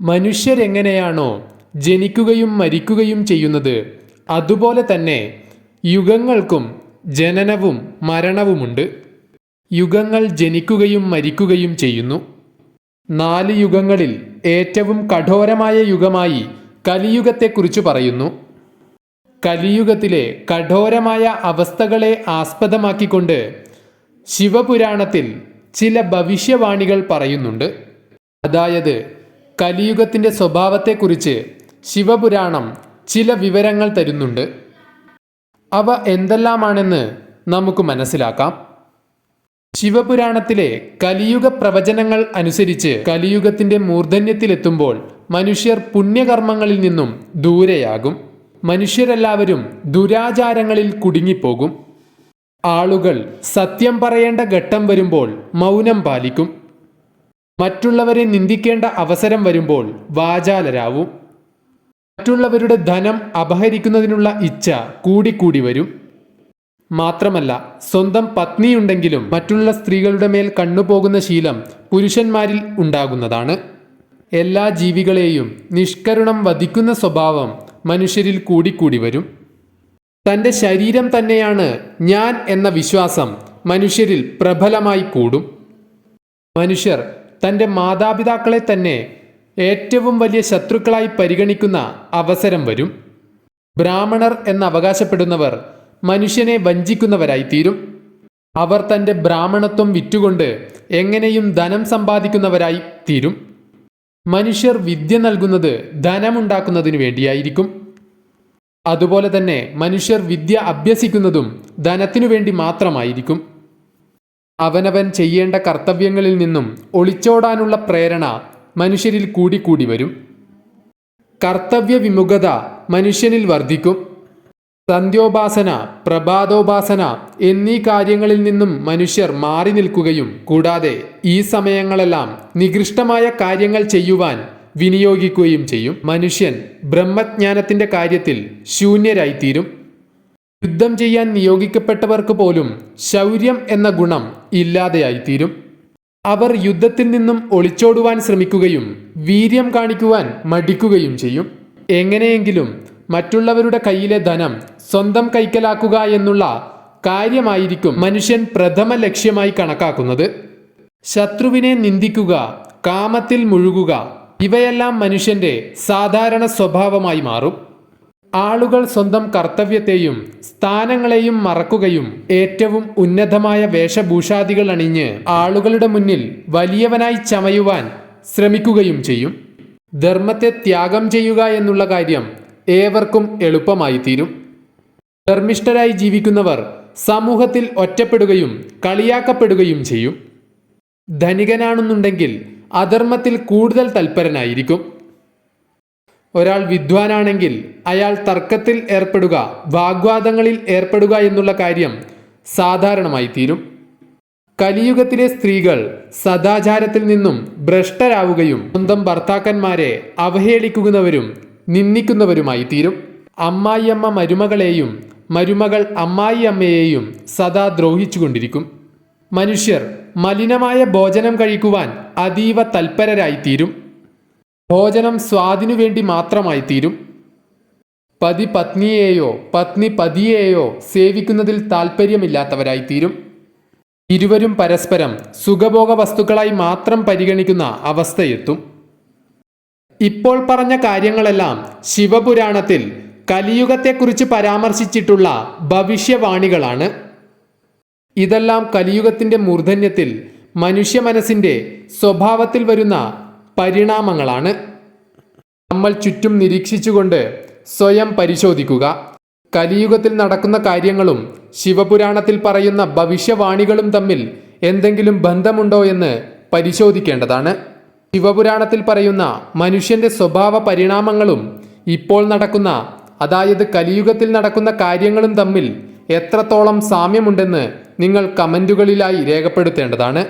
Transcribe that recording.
മനുഷ്യരെങ്ങനെയാണോ ജനിക്കുകയും മരിക്കുകയും ചെയ്യുന്നത് അതുപോലെ തന്നെ യുഗങ്ങൾക്കും ജനനവും മരണവുമുണ്ട്. യുഗങ്ങൾ ജനിക്കുകയും മരിക്കുകയും ചെയ്യുന്നു. നാല് യുഗങ്ങളിൽ ഏറ്റവും കഠോരമായ യുഗമായി കലിയുഗത്തെക്കുറിച്ച് പറയുന്നു. കലിയുഗത്തിലെ കഠോരമായ അവസ്ഥകളെ ആസ്പദമാക്കിക്കൊണ്ട് ശിവപുരാണത്തിൽ ചില ഭവിഷ്യവാണികൾ പറയുന്നുണ്ട്. അതായത് കലിയുഗത്തിന്റെ സ്വഭാവത്തെക്കുറിച്ച് ശിവപുരാണം ചില വിവരങ്ങൾ തരുന്നുണ്ട്. അവ എന്തെല്ലാമാണെന്ന് നമുക്ക് മനസ്സിലാക്കാം. ശിവപുരാണത്തിലെ കലിയുഗ പ്രവചനങ്ങൾ അനുസരിച്ച് കലിയുഗത്തിന്റെ മൂർധന്യത്തിലെത്തുമ്പോൾ മനുഷ്യർ പുണ്യകർമ്മങ്ങളിൽ നിന്നും ദൂരെയാകും. മനുഷ്യരെല്ലാവരും ദുരാചാരങ്ങളിൽ കുടുങ്ങിപ്പോകും. ആളുകൾ സത്യം പറയേണ്ട ഘട്ടം വരുമ്പോൾ മൗനം പാലിക്കും. മറ്റുള്ളവരെ നിന്ദിക്കേണ്ട അവസരം വരുമ്പോൾ വാചാലരാവും. മറ്റുള്ളവരുടെ ധനം അപഹരിക്കുന്നതിനുള്ള ഇച്ഛ കൂടിക്കൂടി വരും. മാത്രമല്ല സ്വന്തം പത്നിയുണ്ടെങ്കിലും മറ്റുള്ള സ്ത്രീകളുടെ മേൽ കണ്ണുപോകുന്ന ശീലം പുരുഷന്മാരിൽ ഉണ്ടാകുന്നതാണ്. എല്ലാ ജീവികളെയും നിഷ്കരുണം വധിക്കുന്ന സ്വഭാവം മനുഷ്യരിൽ കൂടിക്കൂടി വരും. തന്റെ ശരീരം തന്നെയാണ് ഞാൻ എന്ന വിശ്വാസം മനുഷ്യരിൽ പ്രബലമായി കൂടും. മനുഷ്യർ തന്റെ മാതാപിതാക്കളെ തന്നെ ഏറ്റവും വലിയ ശത്രുക്കളായി പരിഗണിക്കുന്ന അവസരം വരും. ബ്രാഹ്മണർ എന്ന് അവകാശപ്പെടുന്നവർ മനുഷ്യനെ വഞ്ചിക്കുന്നവരായി തീരും അവർ തന്റെ ബ്രാഹ്മണത്വം വിറ്റുകൊണ്ട് എങ്ങനെയും ധനം സമ്പാദിക്കുന്നവരായി തീരും. മനുഷ്യർ വിദ്യ നൽകുന്നത് ധനമുണ്ടാക്കുന്നതിന് വേണ്ടിയായിരിക്കും. അതുപോലെ തന്നെ മനുഷ്യർ വിദ്യ അഭ്യസിക്കുന്നതും ധനത്തിനു വേണ്ടി മാത്രമായിരിക്കും. അവനവൻ ചെയ്യേണ്ട കർത്തവ്യങ്ങളിൽ നിന്നും ഒളിച്ചോടാനുള്ള പ്രേരണ മനുഷ്യരിൽ കൂടിക്കൂടി വരും. കർത്തവ്യ വിമുഖത മനുഷ്യനിൽ വർദ്ധിക്കും. സന്ധ്യോപാസന പ്രഭാതോപാസന എന്നീ കാര്യങ്ങളിൽ നിന്നും മനുഷ്യർ മാറി നിൽക്കുകയും കൂടാതെ ഈ സമയങ്ങളെല്ലാം നികൃഷ്ടമായ കാര്യങ്ങൾ ചെയ്യുവാൻ വിനിയോഗിക്കുകയും ചെയ്യും. മനുഷ്യൻ ബ്രഹ്മജ്ഞാനത്തിന്റെ കാര്യത്തിൽ ശൂന്യരായിത്തീരും. യുദ്ധം ചെയ്യാൻ നിയോഗിക്കപ്പെട്ടവർക്ക് പോലും ശൗര്യം എന്ന ഗുണം ഇല്ലാതെയായിത്തീരും. അവർ യുദ്ധത്തിൽ നിന്നും ഒളിച്ചോടുവാൻ ശ്രമിക്കുകയും വീര്യം കാണിക്കുവാൻ മടിക്കുകയും ചെയ്യും. എങ്ങനെയെങ്കിലും മറ്റുള്ളവരുടെ കയ്യിലെ ധനം സ്വന്തം കൈക്കലാക്കുക എന്നുള്ള കാര്യമായിരിക്കും മനുഷ്യൻ പ്രഥമ ലക്ഷ്യമായി കണക്കാക്കുന്നത്. ശത്രുവിനെ നിന്ദിക്കുക കാമത്തിൽ മുഴുകുക ഇവയെല്ലാം മനുഷ്യന്റെ സാധാരണ സ്വഭാവമായി മാറും. ആളുകൾ സ്വന്തം കർത്തവ്യത്തെയും സ്ഥാനങ്ങളെയും മറക്കുകയും ഏറ്റവും ഉന്നതമായ വേഷഭൂഷാദികൾ അണിഞ്ഞ് ആളുകളുടെ മുന്നിൽ വലിയവനായി ചമയുവാൻ ശ്രമിക്കുകയും ചെയ്യും. ധർമ്മത്തെ ത്യാഗം ചെയ്യുക എന്നുള്ള കാര്യം ഏവർക്കും എളുപ്പമായി തീരും ധർമ്മിഷ്ഠരായി ജീവിക്കുന്നവർ സമൂഹത്തിൽ ഒറ്റപ്പെടുകയും കളിയാക്കപ്പെടുകയും ചെയ്യും. ധനികനാണെന്നുണ്ടെങ്കിൽ അധർമ്മത്തിൽ കൂടുതൽ തൽപരനായിരിക്കും. ഒരാൾ വിദ്വാനാണെങ്കിൽ അയാൾ തർക്കത്തിൽ ഏർപ്പെടുക വാഗ്വാദങ്ങളിൽ ഏർപ്പെടുക എന്നുള്ള കാര്യം സാധാരണമായി തീരും കലിയുഗത്തിലെ സ്ത്രീകൾ സദാചാരത്തിൽ നിന്നും ഭ്രഷ്ടരാവുകയും സ്വന്തം ഭർത്താക്കന്മാരെ അവഹേളിക്കുന്നവരും നിന്ദിക്കുന്നവരുമായി തീരും അമ്മായിയമ്മ മരുമകളെയും മരുമകൾ അമ്മായിയമ്മയെയും സദാ ദ്രോഹിച്ചുകൊണ്ടിരിക്കും. മനുഷ്യർ മലിനമായ ഭോജനം കഴിക്കുവാൻ അതീവ തൽപരരായിത്തീരും. ഭോജനം സ്വാദിനു വേണ്ടി മാത്രമായി തീരും പതി പത്നിയെയോ പത്നി പതിയെയോ സേവിക്കുന്നതിൽ താല്പര്യമില്ലാത്തവരായി തീരും ഇരുവരും പരസ്പരം സുഖഭോഗ വസ്തുക്കളായി മാത്രം പരിഗണിക്കുന്ന അവസ്ഥയെത്തും. ഇപ്പോൾ പറഞ്ഞ കാര്യങ്ങളെല്ലാം ശിവപുരാണത്തിൽ കലിയുഗത്തെക്കുറിച്ച് പരാമർശിച്ചിട്ടുള്ള ഭവിഷ്യവാണികളാണ്. ഇതെല്ലാം കലിയുഗത്തിന്റെ മൂർധന്യത്തിൽ മനുഷ്യ മനസ്സിന്റെ സ്വഭാവത്തിൽ വരുന്ന പരിണാമങ്ങളാണ്. നമ്മൾ ചുറ്റും നിരീക്ഷിച്ചുകൊണ്ട് സ്വയം പരിശോധിക്കുക. കലിയുഗത്തിൽ നടക്കുന്ന കാര്യങ്ങളും ശിവപുരാണത്തിൽ പറയുന്ന ഭവിഷ്യവാണികളും തമ്മിൽ എന്തെങ്കിലും ബന്ധമുണ്ടോ എന്ന് പരിശോധിക്കേണ്ടതാണ്. ശിവപുരാണത്തിൽ പറയുന്ന മനുഷ്യന്റെ സ്വഭാവ പരിണാമങ്ങളും ഇപ്പോൾ നടക്കുന്ന അതായത് കലിയുഗത്തിൽ നടക്കുന്ന കാര്യങ്ങളും തമ്മിൽ എത്രത്തോളം സാമ്യമുണ്ടെന്ന് നിങ്ങൾ കമന്റുകളിലായി രേഖപ്പെടുത്തേണ്ടതാണ്.